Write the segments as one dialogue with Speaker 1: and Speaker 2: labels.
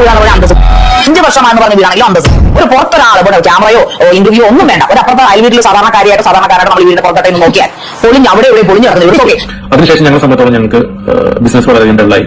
Speaker 1: വീടാണ് ഇവിടെ അന്തസ് അഞ്ച് വർഷമാണെന്ന് പറഞ്ഞ ഈ അന്തസ് ഒരു പുറത്തൊരാൾ ഇവിടെ ക്യാമറയോ ഇന്റർവ്യൂ ഒന്നും വേണ്ട. ഒരു അപ്പുറത്തെ അയൽ വീട്ടിൽ സാധാരണക്കാരിയായിട്ട് സാധാരണക്കാരായിട്ട് നമ്മൾ വീടിന്റെ പുറത്തോട്ട് നിന്ന് നോക്കിയാൽ പൊളിഞ്ഞ് അവിടെ ഇവിടെ പൊളിഞ്ഞ് കിടക്കുന്നത് ഇവിടെ ഓക്കെ
Speaker 2: അതിനുശേഷം ഞങ്ങളെ സംബന്ധിച്ചോളം ഞങ്ങൾക്ക് ബിസിനസ് വളരെ ഡെവലായി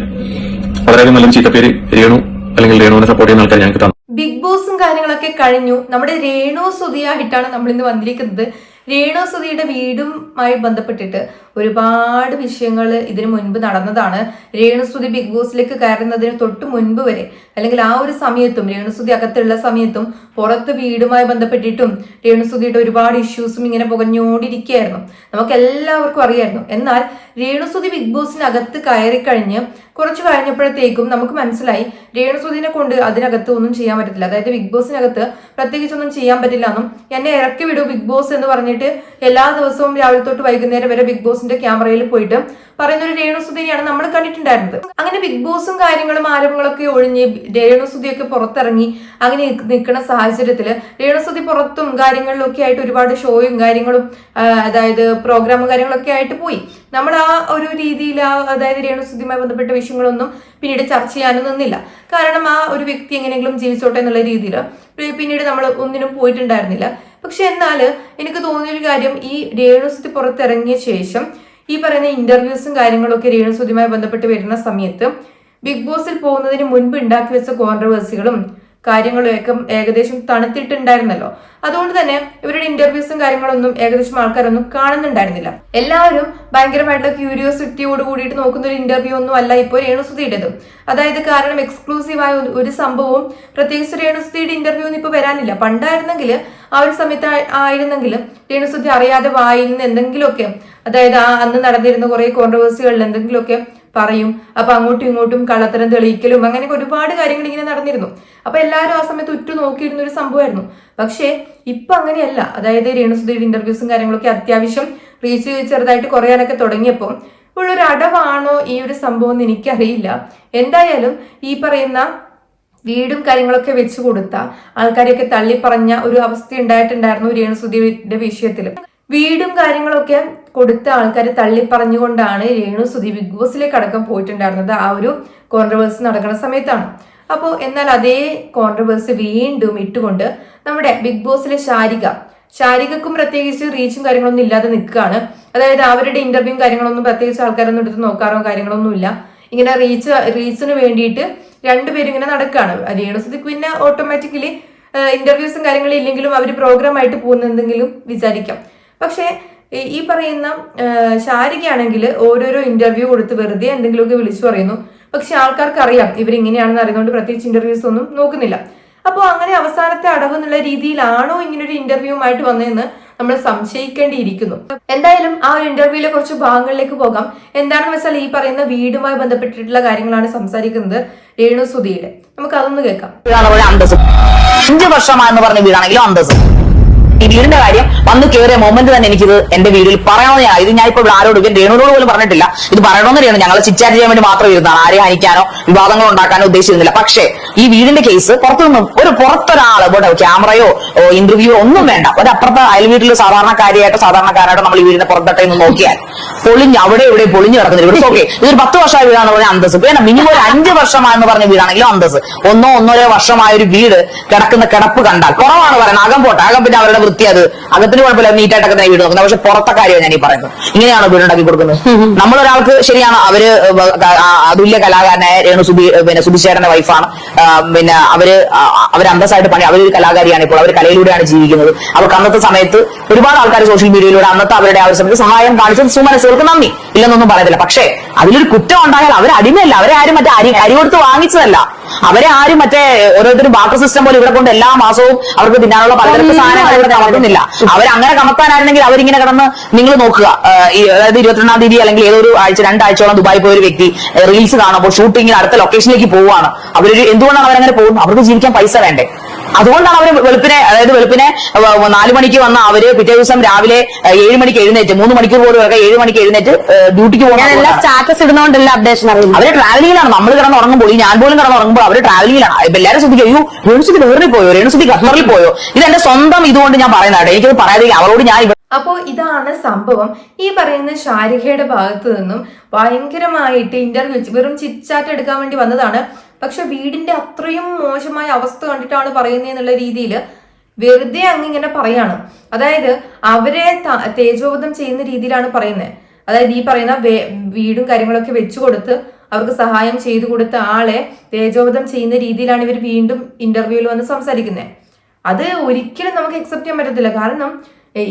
Speaker 2: വളരെയധികം നല്ല ചീത്തപ്പേര് രേണു അല്ലെങ്കിൽ രേണുവിനെ സപ്പോർട്ട് ചെയ്യുന്ന ആൾക്കാർ ഞങ്ങൾക്ക് തന്നു.
Speaker 3: ബിഗ് ബോസും കാര്യങ്ങളൊക്കെ കഴിഞ്ഞു. നമ്മുടെ രേണു സുധിയായിട്ടാണ് നമ്മൾ ഇന്ന് വന്നിരിക്കുന്നത്. രേണു സുധിയുടെ വീടുമായി ബന്ധപ്പെട്ടിട്ട് ഒരുപാട് വിഷയങ്ങൾ ഇതിനു മുൻപ് നടന്നതാണ്. രേണു സുധി ബിഗ് ബോസിലേക്ക് കയറുന്നതിന് തൊട്ട് മുൻപ് വരെ അല്ലെങ്കിൽ ആ ഒരു സമയത്തും രേണു സുധി അകത്തുള്ള സമയത്തും പുറത്ത് വീടുമായി ബന്ധപ്പെട്ടിട്ടും രേണു സുധിയുടെ ഒരുപാട് ഇഷ്യൂസും ഇങ്ങനെ പുകഞ്ഞോടിയിരിക്കുകയായിരുന്നു നമുക്ക് എല്ലാവർക്കും അറിയായിരുന്നു. എന്നാൽ രേണു സുധി ബിഗ് ബോസിനകത്ത് കയറിക്കഴിഞ്ഞ് കുറച്ച് കഴിഞ്ഞപ്പോഴത്തേക്കും നമുക്ക് മനസ്സിലായി രേണുസുദിനെ കൊണ്ട് അതിനകത്ത് ഒന്നും ചെയ്യാൻ പറ്റത്തില്ല. അതായത് ബിഗ് ബോസിനകത്ത് പ്രത്യേകിച്ച് ഒന്നും ചെയ്യാൻ പറ്റില്ല എന്നും എന്നെ ഇറക്കി വിടൂ ബിഗ് ബോസ് എന്ന് പറഞ്ഞിട്ട് എല്ലാ ദിവസവും രാവിലെ തൊട്ട് വൈകുന്നേരം വരെ ബിഗ് ബോസിന്റെ ക്യാമറയിൽ പോയിട്ട് പറയുന്ന ഒരു രേണുസുദിനെയാണ് നമ്മൾ കണ്ടിട്ടുണ്ടായിരുന്നത്. അങ്ങനെ ബിഗ് ബോസും കാര്യങ്ങളും ആരോപണങ്ങളൊക്കെ ഒഴിഞ്ഞ് രേണുസുദിയൊക്കെ പുറത്തിറങ്ങി അങ്ങനെ നിൽക്കുന്ന സാഹചര്യത്തിൽ രേണുസുതി പുറത്തും കാര്യങ്ങളിലൊക്കെ ആയിട്ട് ഒരുപാട് ഷോയും കാര്യങ്ങളും അതായത് പ്രോഗ്രാമും കാര്യങ്ങളൊക്കെ ആയിട്ട് പോയി. നമ്മൾ ആ ഒരു രീതിയിൽ ആ അതായത് രേണുസുദ്ധിയുമായി ബന്ധപ്പെട്ട വിഷയങ്ങളൊന്നും പിന്നീട് ചർച്ച ചെയ്യാനും നിന്നില്ല. കാരണം ആ ഒരു വ്യക്തി എങ്ങനെയെങ്കിലും ജീവിച്ചോട്ടെ എന്നുള്ള രീതിയിൽ പിന്നീട് നമ്മൾ ഒന്നിനും പോയിട്ടുണ്ടായിരുന്നില്ല. പക്ഷെ എന്നാൽ എനിക്ക് തോന്നിയൊരു കാര്യം ഈ രേണുസുതി പുറത്തിറങ്ങിയ ശേഷം ഈ പറയുന്ന ഇന്റർവ്യൂസും കാര്യങ്ങളൊക്കെ രേണുസുതിയുമായി ബന്ധപ്പെട്ട് വരുന്ന സമയത്ത് ബിഗ് ബോസിൽ പോകുന്നതിന് മുൻപ് ഉണ്ടാക്കി വെച്ച കോൺട്രവേഴ്സികളും കാര്യങ്ങളൊക്കെ ഏകദേശം തണുത്തിട്ടുണ്ടായിരുന്നല്ലോ. അതുകൊണ്ട് തന്നെ ഇവരുടെ ഇന്റർവ്യൂസും കാര്യങ്ങളൊന്നും ഏകദേശം ആൾക്കാരൊന്നും കാണുന്നുണ്ടായിരുന്നില്ല. എല്ലാവരും ഭയങ്കരമായിട്ടുള്ള ക്യൂരിയോസിറ്റിയോട് കൂടിയിട്ട് നോക്കുന്ന ഒരു ഇന്റർവ്യൂ ഒന്നും അല്ല ഇപ്പോൾ രേണുസുതിയുടേത്. അതായത് കാരണം എക്സ്ക്ലൂസീവായ ഒരു- സംഭവവും പ്രത്യേകിച്ച് രേണുസുതിയുടെ ഇന്റർവ്യൂ ഒന്നും ഇപ്പോൾ വരാനില്ല. പണ്ടായിരുന്നെങ്കിൽ ആ ഒരു സമയത്ത് ആയിരുന്നെങ്കിൽ രേണുസുതി അറിയാതെ വായിൽ എന്തെങ്കിലുമൊക്കെ അതായത് ആ അന്ന് നടന്നിരുന്ന കുറെ കോൺട്രവേഴ്സികളിൽ എന്തെങ്കിലുമൊക്കെ പറയും. അപ്പൊ അങ്ങോട്ടും ഇങ്ങോട്ടും കള്ളത്തരം തെളിയിക്കലും അങ്ങനെയൊക്കെ ഒരുപാട് കാര്യങ്ങൾ ഇങ്ങനെ നടന്നിരുന്നു. അപ്പൊ എല്ലാവരും ആ സമയത്ത് ഉറ്റു നോക്കിയിരുന്ന ഒരു സംഭവമായിരുന്നു. പക്ഷേ ഇപ്പൊ അങ്ങനെയല്ല. അതായത് രേണുസുധിയുടെ ഇന്റർവ്യൂസും കാര്യങ്ങളൊക്കെ അത്യാവശ്യം റീച്ച് ചെറുതായിട്ട് കുറയാനൊക്കെ തുടങ്ങിയപ്പോൾ ഉള്ളൊരു അടവാണോ ഈ ഒരു സംഭവം എന്ന് എനിക്കറിയില്ല. എന്തായാലും ഈ പറയുന്ന വീടും കാര്യങ്ങളൊക്കെ വെച്ചു കൊടുത്ത ആൾക്കാരെയൊക്കെ തള്ളി പറഞ്ഞ ഒരു അവസ്ഥ ഉണ്ടായിട്ടുണ്ടായിരുന്നു രേണുസുധിയുടെ വിഷയത്തിൽ വീടും കാര്യങ്ങളൊക്കെ കൊടുത്ത ആൾക്കാരെ തള്ളിപ്പറഞ്ഞുകൊണ്ടാണ് രേണു സുധി ബിഗ് ബോസിലേക്ക് അടക്കം പോയിട്ടുണ്ടായിരുന്നത്. ആ ഒരു കോൺട്രവേഴ്സി നടക്കുന്ന സമയത്താണ്. അപ്പോൾ എന്നാൽ അതേ കോൺട്രവേഴ്സി വീണ്ടും ഇട്ടുകൊണ്ട് നമ്മുടെ ബിഗ് ബോസിലെ ശാരിക ശാരികക്കും പ്രത്യേകിച്ച് റീച്ചും കാര്യങ്ങളൊന്നും ഇല്ലാതെ നിൽക്കുകയാണ്. അതായത് അവരുടെ ഇന്റർവ്യൂ കാര്യങ്ങളൊന്നും പ്രത്യേകിച്ച് ആൾക്കാരൊന്നും എടുത്ത് നോക്കാറോ കാര്യങ്ങളൊന്നും ഇല്ല. ഇങ്ങനെ റീച്ച് റീച്ചിന് വേണ്ടിയിട്ട് രണ്ടുപേരും ഇങ്ങനെ നടക്കുകയാണ്. രേണുസുതിക്ക് പിന്നെ ഓട്ടോമാറ്റിക്കലി ഇന്റർവ്യൂസും കാര്യങ്ങളും ഇല്ലെങ്കിലും അവർ പ്രോഗ്രാം ആയിട്ട് പോകുന്നെന്തെങ്കിലും വിചാരിക്കാം. പക്ഷേ ഈ- പറയുന്ന ശാരികയാണെങ്കിൽ ഓരോരോ ഇന്റർവ്യൂ കൊടുത്ത് വെറുതെ എന്തെങ്കിലുമൊക്കെ വിളിച്ചു പറയുന്നു. പക്ഷെ ആൾക്കാർക്ക് അറിയാം ഇവരിങ്ങനെയാണെന്ന് അറിയുന്നതുകൊണ്ട് പ്രത്യേകിച്ച് ഇന്റർവ്യൂസ് ഒന്നും നോക്കുന്നില്ല. അപ്പോൾ അങ്ങനെ അവസാനത്തെ അടവ് എന്നുള്ള രീതിയിലാണോ ഇങ്ങനൊരു ഇന്റർവ്യൂവുമായിട്ട് വന്നതെന്ന് നമ്മൾ സംശയിക്കേണ്ടിയിരിക്കുന്നു. എന്തായാലും ആ ഒരു ഇന്റർവ്യൂവിലെ കുറച്ച് ഭാഗങ്ങളിലേക്ക് പോകാം. എന്താണെന്ന് വെച്ചാൽ ഈ പറയുന്ന വീടുമായി ബന്ധപ്പെട്ടിട്ടുള്ള കാര്യങ്ങളാണ് സംസാരിക്കുന്നത് രേണു സുധിയുടെ നമുക്ക് അതൊന്ന് കേൾക്കാം.
Speaker 1: അഞ്ചു വർഷമാണെന്ന് പറഞ്ഞ വീടാണെങ്കിലും ഈ വീടിന്റെ കാര്യം വന്ന് കയറിയ മൊമെന്റ് തന്നെ എനിക്കിത് എന്റെ വീട്ടിൽ പറയണമെന്ന് ഇത് ഞാൻ ഇപ്പോൾ ആരോട് രേണുവിനോട് പോലും പറഞ്ഞിട്ടില്ല. ഇത് പറയണമെന്ന് രേണു ഞങ്ങൾ ചിറ്റാറ്റ് ചെയ്യാൻ വേണ്ടി മാത്രം ഇരുന്നതാണ് ആരെ ഹനിക്കാനോ വിവാദങ്ങൾ ഉണ്ടാക്കാനോ ഉദ്ദേശിച്ചിരുന്നില്ല. പക്ഷേ ഈ വീടിന്റെ കേസ് പുറത്തുനിന്നും ഒരു പുറത്തൊരാൾ ക്യാമറയോ ഇന്റർവ്യൂയോ ഒന്നും വേണ്ട. ഒരു അപ്പുറത്ത് അയൽ വീട്ടിൽ സാധാരണക്കാരിയായിട്ടോ സാധാരണക്കാരായിട്ടോ നമ്മൾ ഈ വീടിന്റെ പുറത്തട്ടെ നിന്ന് നോക്കിയാൽ പൊളിഞ്ഞ് അവിടെ ഇവിടെ പൊളിഞ്ഞു കിടക്കുന്ന വീട് ഓക്കെ ഇതൊരു പത്ത് വർഷമായ വീടാണ് പറഞ്ഞ അന്തസ് പിന്നെ മിനിമം ഒരു അഞ്ച് വർഷമായെന്ന് പറഞ്ഞ വീടാണെങ്കിലും അന്തസ് ഒന്നോ ഒന്നോരോ വർഷമായ ഒരു വീട് കിടക്കുന്ന കിടപ്പ് കണ്ടാൽ കുറവാണ് പറയുന്നത്. അകം പോട്ടെ. അകം പിന്നെ അവരുടെ വൃത്തി അത് അകത്തിന് കുഴപ്പമില്ല നീറ്റായിട്ടൊക്കെ തന്നെ വീട് നോക്കുന്നത് പക്ഷെ പുറത്തെ കാര്യമാണ് ഞാൻ ഈ പറയുന്നത്. ഇങ്ങനെയാണോ വീടുണ്ടാക്കി കൊടുക്കുന്നത്? നമ്മളൊരാൾക്ക് ശരിയാണ് അവർ അതുല്യ കലാകാരനായ രേണു സുബി പിന്നെ സുബിശേഖരന്റെ വൈഫാണ് പിന്നെ അവർ അവർ അന്തസ്സായിട്ട് പണി അവരൊരു കലാകാരിയാണ് ഇപ്പോൾ. അവർ കലയിലൂടെയാണ് ജീവിക്കുന്നത്. അവർക്ക് അന്നത്തെ സമയത്ത് ഒരുപാട് ആൾക്കാർ സോഷ്യൽ മീഡിയയിലൂടെ അന്നത്തെ അവരുടെ ആ ഒരു സമയത്ത് സഹായം കാണിച്ചത് സുമനസുകൾക്ക് നന്ദി. ഇല്ലെന്നൊന്നും പറയത്തില്ല. പക്ഷേ അതിലൊരു കുറ്റം ഉണ്ടായാൽ അവർ അടിമയല്ല. അവരെ ആരും മറ്റേ അരി അരി കൊടുത്ത് വാങ്ങിച്ചതല്ല. അവരെ ആരും മറ്റേ ഓരോരുത്തരും ബാക്കർ സിസ്റ്റം പോലെ ഇവിടെ കൊണ്ട് എല്ലാ മാസവും അവർക്ക് തിന്നാനുള്ള പലതരത്തിൽ സാധനങ്ങൾ ഇവിടെ കമർത്തുന്നില്ല അവരങ്ങനെ കമർത്താനായിരുന്നെങ്കിൽ അവരിങ്ങനെ കിടന്ന് നിങ്ങൾ നോക്കുക. അതായത് ഇരുപത്തിരണ്ടാം തീയതി അല്ലെങ്കിൽ ഏതൊരു ആഴ്ച രണ്ടാഴ്ചയോളം ദുബായി പോയ ഒരു വ്യക്തി റീൽസ് കാണുമ്പോൾ ഷൂട്ടിങ്ങിൽ അടുത്ത ലൊക്കേഷനിലേക്ക് പോവുകയാണ്. അവരൊരു എന്തുകൊണ്ടാണ് അവരങ്ങനെ പോകുന്നത്? അവർക്ക് ജീവിക്കാൻ പൈസ വേണ്ടേ? അതുകൊണ്ടാണ് അവർ വെളുപ്പിനെ അതായത് വെളുപ്പിനെ നാലു മണിക്ക് വന്ന അവർ പിറ്റേ ദിവസം രാവിലെ ഏഴ് മണിക്ക് എഴുന്നേറ്റ് മൂന്ന് മണിക്കൂർ പോലും ഒക്കെ ഏഴ് മണിക്ക് എഴുന്നേറ്റ് ഡ്യൂട്ടിക്ക്
Speaker 4: ഞാൻ എല്ലാ
Speaker 1: പോകണം
Speaker 4: സ്റ്റാറ്റസ് ഇടുന്നോണ്ടല്ല അപ്ഡേഷൻ അറിയുന്നത്
Speaker 1: അവർ ട്രാവലിംഗിലാണ് നമ്മൾ കിടന്ന് ഉറങ്ങുമ്പോൾ ഈ ഞാൻ പോലും കിടന്ന് ഉറങ്ങുമ്പോൾ അവർ ട്രാവലിംഗിലാണ് ഇപ്പൊ എല്ലാവരും ശ്രദ്ധിക്കും അയ്യോ രേണുസുതി വേറിൽ പോയോ? രേണുസുതി ഖത്തറിൽ പോയോ? ഇത് എന്റെ സ്വന്തം ഇതുകൊണ്ട് ഞാൻ പറയുന്നതാണ് എനിക്കത് പറയാതെ അവരോട് ഞാൻ അപ്പോ
Speaker 3: അപ്പോൾ ഇതാണ് സംഭവം. ഈ പറയുന്ന ശാരികയുടെ ഭാഗത്തു നിന്നും ഭയങ്കരമായിട്ട് ഇന്റർവ്യൂ വെറും ചിറ്റാറ്റ് എടുക്കാൻ വേണ്ടി വന്നതാണ് പക്ഷെ വീടിന്റെ അത്രയും മോശമായ അവസ്ഥ കണ്ടിട്ടാണ് പറയുന്നതെന്നുള്ള രീതിയിൽ വെറുതെ അങ്ങിങ്ങനെ പറയാണ്. അതായത് അവരെ തേജോബോധം ചെയ്യുന്ന രീതിയിലാണ് പറയുന്നത് അതായത് ഈ പറയുന്ന വീടും കാര്യങ്ങളൊക്കെ വെച്ചു കൊടുത്ത് അവർക്ക് സഹായം ചെയ്തു കൊടുത്ത ആളെ തേജോവധം ചെയ്യുന്ന രീതിയിലാണ് ഇവർ വീണ്ടും ഇന്റർവ്യൂവിൽ വന്ന് സംസാരിക്കുന്നത് അത് ഒരിക്കലും നമുക്ക് അക്സെപ്റ്റ് ചെയ്യാൻ പറ്റത്തില്ല. കാരണം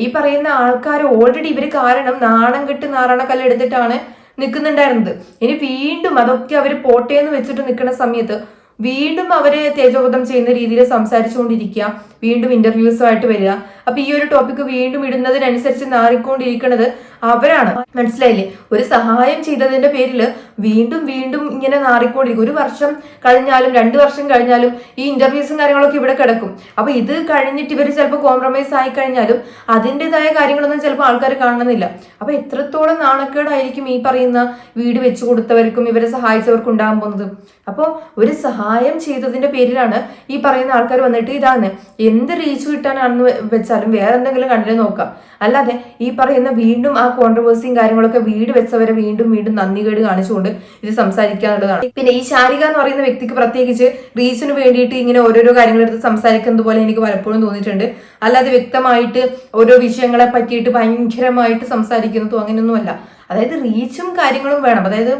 Speaker 3: ഈ പറയുന്ന ആൾക്കാർ ഓൾറെഡി ഇവർ കാരണം നാണം കെട്ട് നാരണക്കല്ല് എടുത്തിട്ടാണ് നിൽക്കുന്നുണ്ടായിരുന്നത് ഇനി വീണ്ടും അതൊക്കെ അവർ പോട്ടേന്ന് വെച്ചിട്ട് നിൽക്കുന്ന സമയത്ത് വീണ്ടും അവരെ തേജോബോധം ചെയ്യുന്ന രീതിയിൽ സംസാരിച്ചുകൊണ്ടിരിക്കുക. വീണ്ടും ഇന്റർവ്യൂസുമായിട്ട് വരിക. അപ്പൊ ഈ ഒരു ടോപ്പിക്ക് വീണ്ടും ഇടുന്നതിനനുസരിച്ച് നാറിക്കൊണ്ടിരിക്കുന്നത് അവരാണ്. മനസ്സിലായില്ലേ? ഒരു സഹായം ചെയ്തതിന്റെ പേരിൽ വീണ്ടും വീണ്ടും ഇങ്ങനെ നാറിക്കൊണ്ടിരിക്കും ഒരു വർഷം കഴിഞ്ഞാലും രണ്ടു വർഷം കഴിഞ്ഞാലും ഈ ഇന്റർവ്യൂസും കാര്യങ്ങളൊക്കെ ഇവിടെ കിടക്കും. അപ്പൊ ഇത് കഴിഞ്ഞിട്ട് ഇവർ ചിലപ്പോൾ കോംപ്രമൈസ് ആയി കഴിഞ്ഞാലും അതിന്റെതായ കാര്യങ്ങളൊന്നും ചിലപ്പോൾ ആൾക്കാർ കാണുന്നില്ല. അപ്പൊ എത്രത്തോളം നാണക്കേടായിരിക്കും ഈ പറയുന്ന വീട് വെച്ചു കൊടുത്തവർക്കും ഇവരെ സഹായിച്ചവർക്കും ഉണ്ടാകാൻ പോകുന്നത്? അപ്പോൾ ഒരു സഹായം ചെയ്തതിന്റെ പേരിലാണ് ഈ പറയുന്ന ആൾക്കാർ വന്നിട്ട് ഇതാണ് എന്ത് റീച്ച് കിട്ടാനാണെന്ന് വെച്ചാലും വേറെ എന്തെങ്കിലും കണ്ടിട്ട് നോക്കാം. അല്ലാതെ ഈ പറയുന്ന വീണ്ടും ആ കോൺട്രവേഴ്സിയും കാര്യങ്ങളൊക്കെ വീട് വെച്ചവരെ വീണ്ടും വീണ്ടും നന്ദികേട് കാണിച്ചുകൊണ്ട് ഇത് സംസാരിക്കാനുള്ളതാണ്. പിന്നെ ഈ ശാരിക എന്ന് പറയുന്ന വ്യക്തിക്ക് പ്രത്യേകിച്ച് റീച്ചിന് വേണ്ടിയിട്ട് ഇങ്ങനെ ഓരോരോ കാര്യങ്ങളെടുത്ത് സംസാരിക്കുന്നത് പോലെ എനിക്ക് പലപ്പോഴും തോന്നിയിട്ടുണ്ട്. അല്ലാതെ വ്യക്തമായിട്ട് ഓരോ വിഷയങ്ങളെ പറ്റിയിട്ട് ഭയങ്കരമായിട്ട് സംസാരിക്കുന്നതോ അങ്ങനെയൊന്നുമല്ല. അതായത് റീച്ചും കാര്യങ്ങളും വേണം. അതായത്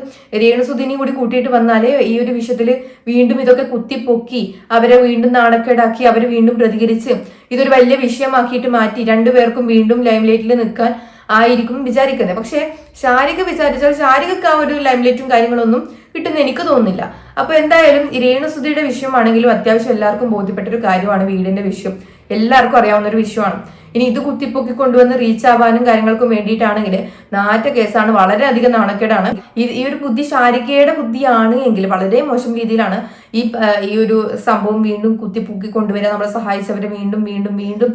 Speaker 3: രേണുസുദിനെയും കൂടി കൂട്ടിയിട്ട് വന്നാലേ ഈ ഒരു വിഷയത്തിൽ വീണ്ടും ഇതൊക്കെ കുത്തിപ്പൊക്കി അവരെ വീണ്ടും നാണക്കേടാക്കി അവർ വീണ്ടും പ്രതികരിച്ച് ഇതൊരു വലിയ വിഷയമാക്കിയിട്ട് മാറ്റി രണ്ടുപേർക്കും വീണ്ടും ലൈംലൈറ്റിൽ നിൽക്കാൻ ആയിരിക്കും വിചാരിക്കുന്നത്. പക്ഷേ ശാരിക വിചാരിച്ചാൽ ശാരികക്ക് ആ ഒരു ലൈംലൈറ്റും കാര്യങ്ങളൊന്നും കിട്ടുന്ന എനിക്ക് തോന്നുന്നില്ല. അപ്പൊ എന്തായാലും രേണുസുതിയുടെ വിഷയമാണെങ്കിലും അത്യാവശ്യം എല്ലാവർക്കും ബോധ്യപ്പെട്ട ഒരു കാര്യമാണ് വീടിന്റെ വിഷയം. എല്ലാവർക്കും അറിയാവുന്ന ഒരു വിഷയമാണ്. ഇനി ഇത് കുത്തിപ്പൊക്കി കൊണ്ടുവന്ന് റീച്ച് ആവാനും കാര്യങ്ങൾക്കും വേണ്ടിയിട്ടാണെങ്കിൽ നാറ്റ കേസാണ് വളരെയധികം നാണക്കേടാണ്. ഈ ഈ ഒരു ബുദ്ധി ശാരികയുടെ ബുദ്ധിയാണ് എങ്കിൽ വളരെ മോശം രീതിയിലാണ് ഈ ഈ ഒരു സംഭവം വീണ്ടും കുത്തിപ്പൊക്കി കൊണ്ടുവരാൻ നമ്മളെ സഹായിച്ചവരെ വീണ്ടും വീണ്ടും വീണ്ടും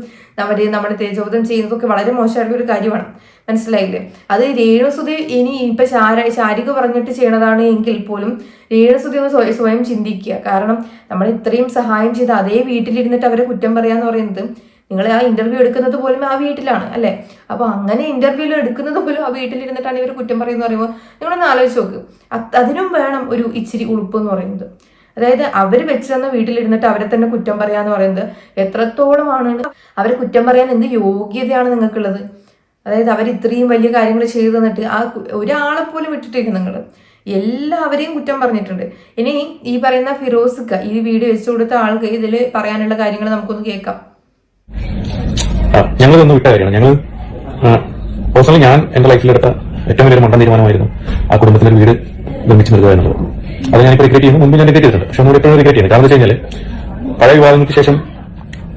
Speaker 3: അവരെ നമ്മുടെ തേജോധം ചെയ്യുന്നതൊക്കെ വളരെ മോശമായിട്ടുള്ള ഒരു കാര്യമാണ്. മനസ്സിലായില്ലേ? അത് രേണുസുതി ഇനി ഇപ്പൊ ശാര ശാരിക പറഞ്ഞിട്ട് ചെയ്യണതാണ് എങ്കിൽ പോലും രേണുസുതി ഒന്ന് സ്വയം- ചിന്തിക്കുക. കാരണം നമ്മൾ ഇത്രയും സഹായം ചെയ്ത് അതേ വീട്ടിലിരുന്നിട്ട് അവരെ കുറ്റം പറയാന്ന് പറയുന്നത് നിങ്ങൾ ആ ഇന്റർവ്യൂ എടുക്കുന്നത് പോലും ആ വീട്ടിലാണ് അല്ലെ? അപ്പൊ അങ്ങനെ ഇന്റർവ്യൂ എടുക്കുന്നത് പോലും ആ വീട്ടിലിരുന്നിട്ടാണ് ഇവർ കുറ്റം പറയുന്നത് പറയുമ്പോൾ നിങ്ങളൊന്ന് ആലോചിച്ച് നോക്ക്. അത് അതിനും വേണം ഒരു ഇച്ചിരി ഉളുപ്പ് എന്ന് പറയുന്നത്. അതായത് അവർ വെച്ച് തന്ന വീട്ടിലിരുന്നിട്ട് അവരെ തന്നെ കുറ്റം പറയാന്ന് പറയുന്നത് എത്രത്തോളമാണ് അവരെ കുറ്റം പറയാൻ എന്ത് യോഗ്യതയാണ് നിങ്ങൾക്കുള്ളത്? അതായത് അവർ ഇത്രയും വലിയ കാര്യങ്ങൾ ചെയ്തു തന്നിട്ട് ആ ഒരാളെ പോലും വിട്ടിട്ടേക്കും നിങ്ങൾ എല്ലാവരെയും കുറ്റം പറഞ്ഞിട്ടുണ്ട്. ഇനി ഈ പറയുന്ന ഫിറോസിക്ക ഈ വീഡിയോ വെച്ചു കൊടുത്ത ആൾക്ക് ഇതിൽ പറയാനുള്ള കാര്യങ്ങൾ നമുക്കൊന്ന് കേൾക്കാം.
Speaker 2: ഞങ്ങൾ ഒന്ന് ഞങ്ങൾ പേഴ്സണലി ഞാൻ എന്റെ ലൈഫിലെടുത്ത ഏറ്റവും വലിയൊരു മണ്ടൻ തീരുമാനമായിരുന്നു ആ കുടുംബത്തിൽ ഒരു വീട് നിർമ്മിച്ചു നൽകുക എന്നുള്ളത്. അത് ഞാനിപ്പോൾ റിഗ്രറ്റ് ചെയ്യുന്നു. മുമ്പ് ഞാൻ റിഗ്രറ്റ് ചെയ്തിട്ടുണ്ട്. പക്ഷെ എപ്പോഴും റിഗ്രറ്റ് ചെയ്യുന്നത് കാരണം വെച്ച് കഴിഞ്ഞാൽ പഴയ വിവാദങ്ങൾക്ക് ശേഷം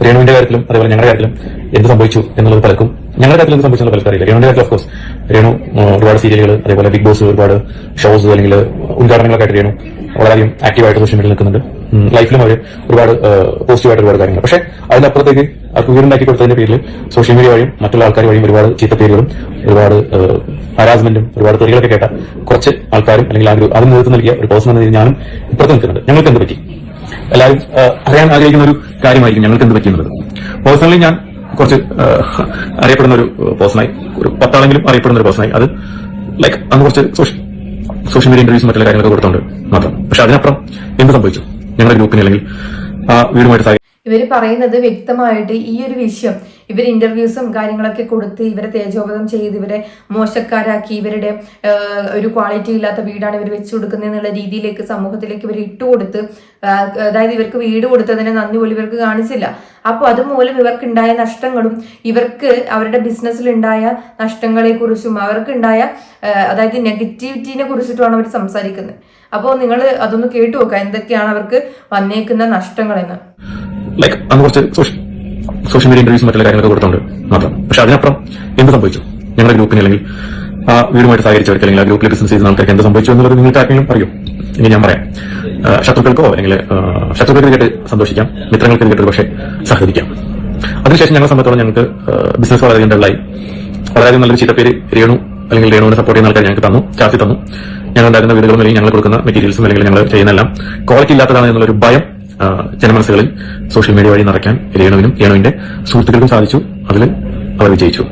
Speaker 2: രേണുവിന്റെ കാര്യത്തിലും അതേപോലെ ഞങ്ങളുടെ കാര്യത്തിലും എന്ത് സംഭവിച്ചു എന്നുള്ളത് പലർക്കും ഞങ്ങളുടെ കാര്യത്തിൽ എന്ത് സംഭവിച്ചു പലർക്കും അറിയില്ല. രേണുവിന്റെ കാര്യത്തിൽ ഓഫ്കോഴ്സ് രേണു ഒരുപാട് സീരിയലുകൾ അതേപോലെ ബിഗ് ബോസ് ഒരുപാട് ഷോസ് അല്ലെങ്കിൽ ഉദ്ഘാടനങ്ങളൊക്കെ ആയിട്ട് രേണു വളരെയധികം ആക്റ്റീവായിട്ട് സോഷ്യൽ മീഡിയയിൽ നിൽക്കുന്നുണ്ട്. ലൈഫിലും അവർ ഒരുപാട് പോസിറ്റീവായിട്ട് ഒരുപാട് കാര്യങ്ങൾ. പക്ഷേ അതിനപ്പുറത്തേക്ക് അവർക്ക് വീടുണ്ടാക്കി കൊടുത്തതിന്റെ പേരിൽ സോഷ്യൽ മീഡിയ വഴിയും മറ്റുള്ള ആൾക്കാർ വഴിയും ഒരുപാട് ചീത്ത പേരുകളും ഒരുപാട് ഹരാസ്മെന്റും ഒരുപാട് തെറികളൊക്കെ കേട്ട കുറച്ച് ആൾക്കാരും അല്ലെങ്കിൽ അതിന് നേതൃത്വം നൽകിയ ഒരു പേഴ്സൺ എന്ന രീതിയിൽ ഞാനും ഇപ്പുറത്ത് നിൽക്കുന്നുണ്ട്. ഞങ്ങൾക്ക് എന്ത് പറ്റി? എല്ലാവരും അറിയാൻ ആഗ്രഹിക്കുന്ന ഒരു കാര്യമായിരിക്കും ഞങ്ങൾക്ക് എന്ത് പറ്റിയെന്നുള്ളത് പേഴ്സണലി ഞാൻ കുറച്ച് അറിയപ്പെടുന്ന ഒരു പേഴ്സണായി ഒരു പത്താളെങ്കിലും അറിയപ്പെടുന്ന ഒരു പേഴ്സണായി അത് ലൈക്ക് അന്ന് കുറച്ച് സോഷ്യൽ സോഷ്യൽ മീഡിയ ഇന്റർവ്യൂസ് മറ്റുള്ള കാര്യങ്ങളൊക്കെ കൊടുത്തോണ്ട് മാത്രം. പക്ഷെ അതിനപ്പുറം എന്ത് സംഭവിച്ചു? ഞങ്ങളുടെ ഗ്രൂപ്പിന് അല്ലെങ്കിൽ ആ വീടുമായിട്ട്
Speaker 3: ഇവർ പറയുന്നത് വ്യക്തമായിട്ട് ഈ ഒരു വിഷയം ഇവർ ഇന്റർവ്യൂസും കാര്യങ്ങളൊക്കെ കൊടുത്ത് ഇവരെ തേജോവധം ചെയ്ത് ഇവരെ മോശക്കാരാക്കി ഇവരുടെ ഒരു ക്വാളിറ്റി ഇല്ലാത്ത വീടാണ് ഇവർ വെച്ചു കൊടുക്കുന്നത് എന്നുള്ള രീതിയിലേക്ക് സമൂഹത്തിലേക്ക് ഇവർ ഇട്ടുകൊടുത്ത് അതായത് ഇവർക്ക് വീട് കൊടുത്തതിനെ നന്ദി പോലും ഇവർക്ക് കാണിച്ചില്ല. അപ്പോൾ അതുമൂലം ഇവർക്കുണ്ടായ നഷ്ടങ്ങളും ഇവർക്ക് അവരുടെ ബിസിനസ്സിലുണ്ടായ നഷ്ടങ്ങളെക്കുറിച്ചും അവർക്കുണ്ടായ അതായത് നെഗറ്റിവിറ്റിനെ കുറിച്ചിട്ടുമാണ് അവർ സംസാരിക്കുന്നത്. അപ്പോൾ നിങ്ങൾ അതൊന്ന് കേട്ടു നോക്കുക എന്തൊക്കെയാണ് അവർക്ക് വന്നേക്കുന്ന നഷ്ടങ്ങളെന്ന്.
Speaker 2: ലൈക്ക് കുറച്ച് സോഷ്യൽ മീഡിയ ഇന്റർവ്യൂസ് മറ്റുള്ള കാര്യങ്ങളൊക്കെ കൊടുത്തോണ്ട് മാത്രം. പക്ഷെ അതിനപ്പുറം എന്ത് സംഭവിച്ചു? ഞങ്ങളുടെ ഗ്രൂപ്പിന് അല്ലെങ്കിൽ ആ വീടുമായിട്ട് സഹകരിച്ചവർക്ക് അല്ലെങ്കിൽ ആ ഗ്രൂപ്പിലെ ബിസിനസ് ചെയ്യുന്ന ആൾക്കാർക്ക് എന്ത് സംഭവിച്ചു എന്നുള്ളത് നിങ്ങൾക്ക് ആർക്കെങ്കിലും അറിയോ. ഇനി ഞാൻ പറയാം. ശത്രുക്കൾക്കോ അല്ലെങ്കിൽ ശത്രുക്കൾക്ക് കേട്ട് സന്തോഷിക്കാം മിത്രങ്ങൾക്ക് കേട്ട് പക്ഷേ സഹകരിക്കാം. അതിനുശേഷം ഞങ്ങളെ സംബന്ധിച്ചോളം ഞങ്ങൾക്ക് ബിസിനസ് വളരെയധികം ഉണ്ടായി വളരെയധികം നല്ലൊരു ചീത്തപ്പേര് രേണു അല്ലെങ്കിൽ രേണുവിനെ സപ്പോർട്ട് ചെയ്യുന്ന ആൾക്കാർ ഞങ്ങൾക്ക് തന്നു ചാർത്തി തന്നു. ഞങ്ങൾ ഉണ്ടാക്കുന്ന വീടുകളും അല്ലെങ്കിൽ ഞങ്ങൾ കൊടുക്കുന്ന മെറ്റീരിയൽസും അല്ലെങ്കിൽ ഞങ്ങൾ ചെയ്യുന്നതെല്ലാം ക്വാളിറ്റി ഇല്ലാത്തതാണ് എന്നുള്ളൊരു ഭയം ജനമനസ്സുകളിൽ സോഷ്യൽ മീഡിയ വഴി നടക്കാൻ രേണുവിനും രേണുവിന്റെ സുഹൃത്തുക്കൾക്കും സാധിച്ചു. അതിൽ അവർ വിജയിച്ചു.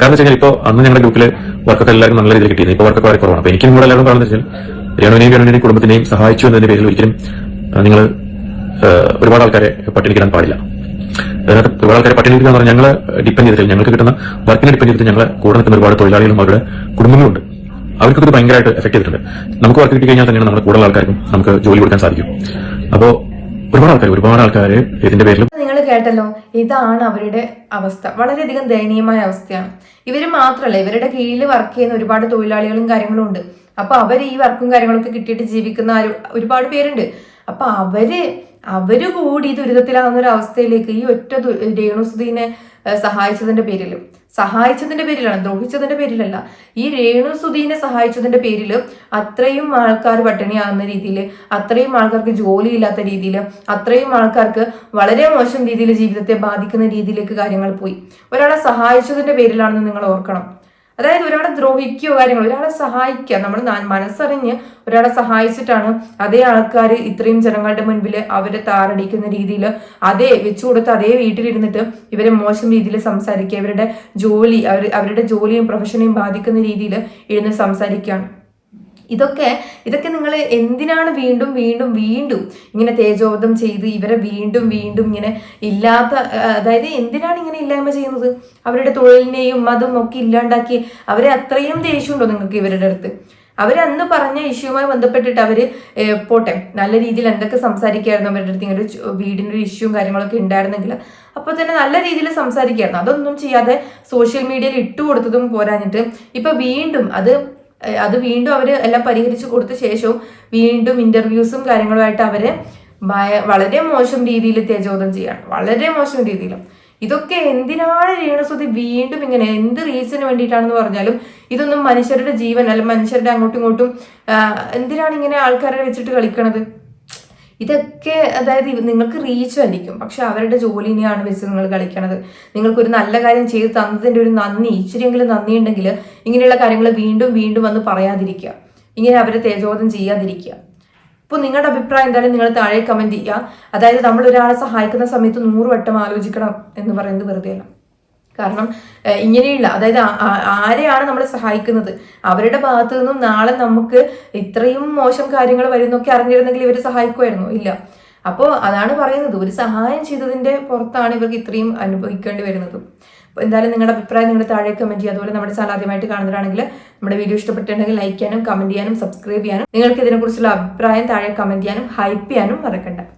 Speaker 2: കാരണം വെച്ചാൽ ഇപ്പോൾ അന്ന് ഞങ്ങളുടെ ഗ്രൂപ്പിൽ വർക്കൊക്കെ എല്ലാവരും നല്ല രീതിയിൽ കിട്ടിയത് ഇപ്പോൾ വർക്കൊക്കെ വളരെ കുറവാണ്. അപ്പോൾ എനിക്കും കൂടെ എല്ലാവരും പറഞ്ഞു വെച്ചാൽ രേണുവിനെയും രേണുവിനെയും കുടുംബത്തിനെയും സഹായിച്ചു എന്നതിന്റെ പേരിൽ ഒരിക്കലും നിങ്ങൾ ഒരുപാട് ആൾക്കാരെ പട്ടിണിക്കിടാൻ പാടില്ല. അതിനകത്ത് ഒരുപാട് ആൾക്കാരെ പട്ടിണിക്കുന്ന പറഞ്ഞാൽ ഞങ്ങൾ ഡിപ്പെൻഡ് ചെയ്തിട്ടില്ല. ഞങ്ങൾക്ക് കിട്ടുന്ന വർക്കിനെ ഡിപ്പെൻഡ് ചെയ്തിട്ട് ഞങ്ങൾ കൂടെ നിൽക്കുന്ന ഒരുപാട് തൊഴിലാളികളും അവരുടെ കുടുംബങ്ങളുണ്ട്. അവർക്കൊക്കെ ഇത് ഭയങ്കരമായിട്ട് എഫക്ട് ചെയ്തിട്ടുണ്ട്. നമുക്ക് വർക്ക് കിട്ടി കഴിഞ്ഞാൽ തന്നെയാണ് നമ്മുടെ കൂടുതൽ ആൾക്കാർക്കും നമുക്ക് ജോലി കൊടുക്കാൻ സാധിക്കും. അപ്പോൾ ഒരുപാട് ആൾക്കാർ ഒരുപാട് ആൾക്കാർ ഇതിന്റെ പേരിൽ
Speaker 3: നിങ്ങൾ കേട്ടല്ലോ ഇതാണ് അവരുടെ അവസ്ഥ. വളരെയധികം ദയനീയമായ അവസ്ഥയാണ്. ഇവർ മാത്രമല്ല ഇവരുടെ കീഴിൽ വർക്ക് ചെയ്യുന്ന ഒരുപാട് തൊഴിലാളികളും കാര്യങ്ങളും ഉണ്ട്. അപ്പൊ അവർ ഈ വർക്കും കാര്യങ്ങളൊക്കെ കിട്ടിയിട്ട് ജീവിക്കുന്ന ഒരുപാട് പേരുണ്ട്. അപ്പൊ അവർ അവർ കൂടി ദുരിതത്തിലാകുന്ന ഒരു അവസ്ഥയിലേക്ക് ഈ ഒറ്റ രേണുസുദീനെ സഹായിച്ചതിന്റെ പേരിൽ സഹായിച്ചതിന്റെ പേരിലാണ് ദ്രോഹിച്ചതിന്റെ പേരിലല്ല. ഈ രേണു സുധീനെ സഹായിച്ചതിന്റെ പേരിൽ അത്രയും ആൾക്കാർ പട്ടിണിയാകുന്ന രീതിയിൽ അത്രയും ആൾക്കാർക്ക് ജോലി ഇല്ലാത്ത രീതിയിൽ അത്രയും ആൾക്കാർക്ക് വളരെ മോശം രീതിയിൽ ജീവിതത്തെ ബാധിക്കുന്ന രീതിയിലേക്ക് കാര്യങ്ങൾ പോയി. ഒരാളെ സഹായിച്ചതിന്റെ പേരിലാണെന്ന് നിങ്ങൾ ഓർക്കണം. അതായത് ഒരാളെ ദ്രോഹിക്കുകയോ കാര്യങ്ങൾ ഒരാളെ സഹായിക്കുക. നമ്മൾ മനസ്സറിഞ്ഞ് ഒരാളെ സഹായിച്ചിട്ടാണ് അതേ ആൾക്കാർ ഇത്രയും ജനങ്ങളുടെ മുൻപിൽ അവരെ താറടിക്കുന്ന രീതിയിൽ അതേ വെച്ചു കൊടുത്ത് അതേ വീട്ടിലിരുന്നിട്ട് ഇവരെ മോശം രീതിയിൽ സംസാരിക്കുക ഇവരുടെ ജോലി അവർ അവരുടെ ജോലിയും പ്രൊഫഷനെയും ബാധിക്കുന്ന രീതിയിൽ ഇരുന്ന് സംസാരിക്കുകയാണ്. ഇതൊക്കെ ഇതൊക്കെ നിങ്ങൾ എന്തിനാണ് വീണ്ടും വീണ്ടും വീണ്ടും ഇങ്ങനെ തേജോവധം ചെയ്ത് ഇവരെ വീണ്ടും വീണ്ടും ഇങ്ങനെ ഇല്ലാത്ത അതായത് എന്തിനാണ് ഇങ്ങനെ ഇല്ലായ്മ ചെയ്യുന്നത്? അവരുടെ തൊഴിലിനെയും അതും ഒക്കെ ഇല്ലാണ്ടാക്കി അവരെ അത്രയും ദേഷ്യമുണ്ടോ നിങ്ങൾക്ക് ഇവരുടെ അടുത്ത്? അവർ അന്ന് പറഞ്ഞ ഇഷ്യൂമായി ബന്ധപ്പെട്ടിട്ട് അവർ പോട്ടെ നല്ല രീതിയിൽ എന്തൊക്കെ സംസാരിക്കായിരുന്നു അവരുടെ അടുത്ത്? ഇങ്ങനെ വീടിന്റെ ഒരു കാര്യങ്ങളൊക്കെ ഉണ്ടായിരുന്നെങ്കിൽ അപ്പോൾ തന്നെ നല്ല രീതിയിൽ സംസാരിക്കായിരുന്നു. അതൊന്നും ചെയ്യാതെ സോഷ്യൽ മീഡിയയിൽ ഇട്ടു കൊടുത്തതും പോരാഞ്ഞിട്ട് ഇപ്പം വീണ്ടും അത് അത് വീണ്ടും അവർ എല്ലാം പരിഹരിച്ചു കൊടുത്ത ശേഷവും വീണ്ടും ഇന്റർവ്യൂസും കാര്യങ്ങളുമായിട്ട് അവരെ വളരെ മോശം രീതിയിൽ തേജോധം ചെയ്യാണ്. വളരെ മോശം രീതിയിൽ. ഇതൊക്കെ എന്തിനാണ് രേണുസുതി വീണ്ടും ഇങ്ങനെ എന്ത് റീസണിന് വേണ്ടിയിട്ടാണെന്ന് പറഞ്ഞാലും ഇതൊന്നും മനുഷ്യരുടെ ജീവൻ അല്ല മനുഷ്യരുടെ അങ്ങോട്ടും ഇങ്ങോട്ടും എന്തിനാണ് ഇങ്ങനെ ആൾക്കാരെ വെച്ചിട്ട് കളിക്കണത്? ഇതൊക്കെ അതായത് നിങ്ങൾക്ക് റീച്ച് വന്നിരിക്കും. പക്ഷെ അവരുടെ ജോലിനെയാണ് വെച്ച് നിങ്ങൾ കളിക്കണത്. നിങ്ങൾക്കൊരു നല്ല കാര്യം ചെയ്ത് തന്നതിന്റെ ഒരു നന്ദി ഇച്ചിരിയെങ്കിലും നന്ദി ഉണ്ടെങ്കിൽ ഇങ്ങനെയുള്ള കാര്യങ്ങൾ വീണ്ടും വീണ്ടും വന്ന് പറയാതിരിക്കുക. ഇങ്ങനെ അവരെ തേജോധം ചെയ്യാതിരിക്കുക. ഇപ്പോൾ നിങ്ങളുടെ അഭിപ്രായം എന്തായാലും നിങ്ങൾ താഴെ കമന്റ് ചെയ്യുക. അതായത് നമ്മൾ ഒരാളെ സഹായിക്കുന്ന സമയത്ത് നൂറ് വട്ടം ആലോചിക്കണം എന്ന് പറയുന്നത് വെറുതെ അല്ല കാരണം ഇങ്ങനെയുള്ള അതായത് ആരെയാണ് നമ്മൾ സഹായിക്കുന്നത്? അവരുടെ ഭാഗത്തു നിന്നും നാളെ നമുക്ക് ഇത്രയും മോശം കാര്യങ്ങൾ വരുന്നൊക്കെ അറിഞ്ഞിരുന്നെങ്കിൽ ഇവർ സഹായിക്കുമായിരുന്നു. ഇല്ല. അപ്പോൾ അതാണ് പറയുന്നത്. ഒരു സഹായം ചെയ്തതിന്റെ പുറത്താണ് ഇവർക്ക് ഇത്രയും അനുഭവിക്കേണ്ടി വരുന്നത്. അപ്പോൾ എന്തായാലും നിങ്ങളുടെ അഭിപ്രായം നിങ്ങൾ താഴെ കമന്റ് ചെയ്യുക. അതുപോലെ നമ്മുടെ ചാനൽ ആദ്യമായിട്ട് കാണുന്നതാണെങ്കിൽ നമ്മുടെ വീഡിയോ ഇഷ്ടപ്പെട്ടിട്ടുണ്ടെങ്കിൽ ലൈക്ക് ചെയ്യാനും കമന്റ് ചെയ്യാനും സബ്സ്ക്രൈബ് ചെയ്യാനും നിങ്ങൾക്ക് ഇതിനെക്കുറിച്ചുള്ള അഭിപ്രായം താഴെ കമന്റ് ചെയ്യാനും ഹൈപ്പ് ചെയ്യാനും മറക്കണ്ട.